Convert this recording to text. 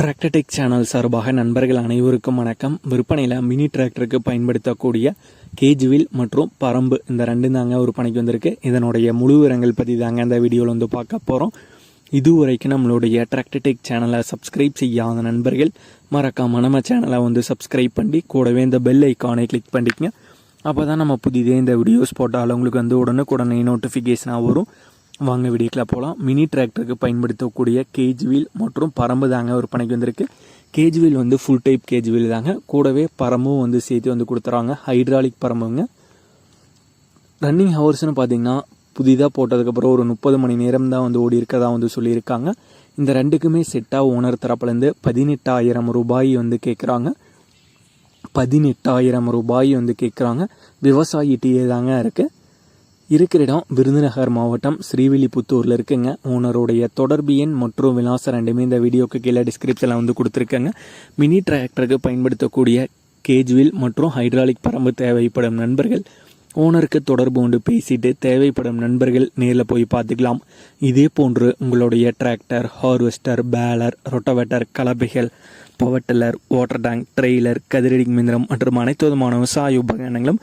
Tractor Tech channel சார்பாக நண்பர்கள் அனைவருக்கும் வணக்கம். விற்பனையில் மினி டிராக்டருக்கு பயன்படுத்தக்கூடிய கேஜ்வில் மற்றும் பரம்பு. இந்த ரெண்டும் தாங்க விற்பனைக்கு வந்திருக்கு. இதனுடைய முழு விவரங்கள் பற்றி தாங்க இந்த வீடியோவில் வந்து பார்க்க போகிறோம் இதுவரைக்கும் நம்மளுடைய டிராக்டர்டெக் சேனலை சப்ஸ்கிரைப் செய்யாத நண்பர்கள் மறக்காம நம்ம சேனலை வந்து சப்ஸ்கிரைப் பண்ணி கூடவே இந்த பெல் ஐக்கானை கிளிக் பண்ணிக்கங்க. அப்போ தான் நம்ம புதிதே இந்த வீடியோஸ் போட்டாலும் உங்களுக்கு வந்து உடனுக்குடனே நோட்டிஃபிகேஷனாக வரும். வாங்க வீடியோக்கில் போகலாம் மினி டிராக்டருக்கு பயன்படுத்தக்கூடிய கேஜ் வீல் மற்றும் பரம்பு தாங்க விற்பனைக்கு வந்திருக்கு. கேஜ் வீல் வந்து ஃபுல் டைப் கேஜ் வீல் தாங்க. கூடவே பரம்பும் வந்து சேர்த்து வந்து கொடுத்துறாங்க. ஹைட்ராலிக் பரம்புங்க. ரன்னிங் ஹவர்ஸ்னு பார்த்தீங்கன்னா புதிதாக போட்டதுக்கப்புறம் ஒரு முப்பது மணி நேரம் தான் வந்து ஓடி இருக்கதா வந்து சொல்லியிருக்காங்க. இந்த ரெண்டுக்குமே செட்டாக ஓனர் தரப்புலேருந்து பதினெட்டாயிரம் ரூபாய் வந்து கேட்குறாங்க பதினெட்டாயிரம் ரூபாய் வந்து கேட்குறாங்க விவசாயி தாங்க இருக்குது இருக்கிற இடம் விருதுநகர் மாவட்டம் ஸ்ரீவில்லிபுத்தூரில் இருக்குங்க. ஓனருடைய தொடர்பு எண் மற்றும் விலாசம் ரெண்டுமே இந்த வீடியோக்கு கீழே டிஸ்கிரிப்ஷனில் வந்து கொடுத்துருக்கேங்க. மினி டிராக்டருக்கு பயன்படுத்தக்கூடிய கேஜ்வில் மற்றும் ஹைட்ராலிக் பரம்பு தேவைப்படும் நண்பர்கள். ஓனருக்கு தொடர்பு கொண்டு பேசிட்டு தேவைப்படும் நண்பர்கள் நேரில் போய் பார்த்துக்கலாம். இதே போன்று உங்களுடைய tractor harvester baler rotavator கலப்பைகள் power tiller water tank trailer கதிரடி மிந்திரம் மற்றும் அனைத்து விதமான விவசாய உபகரணங்களும்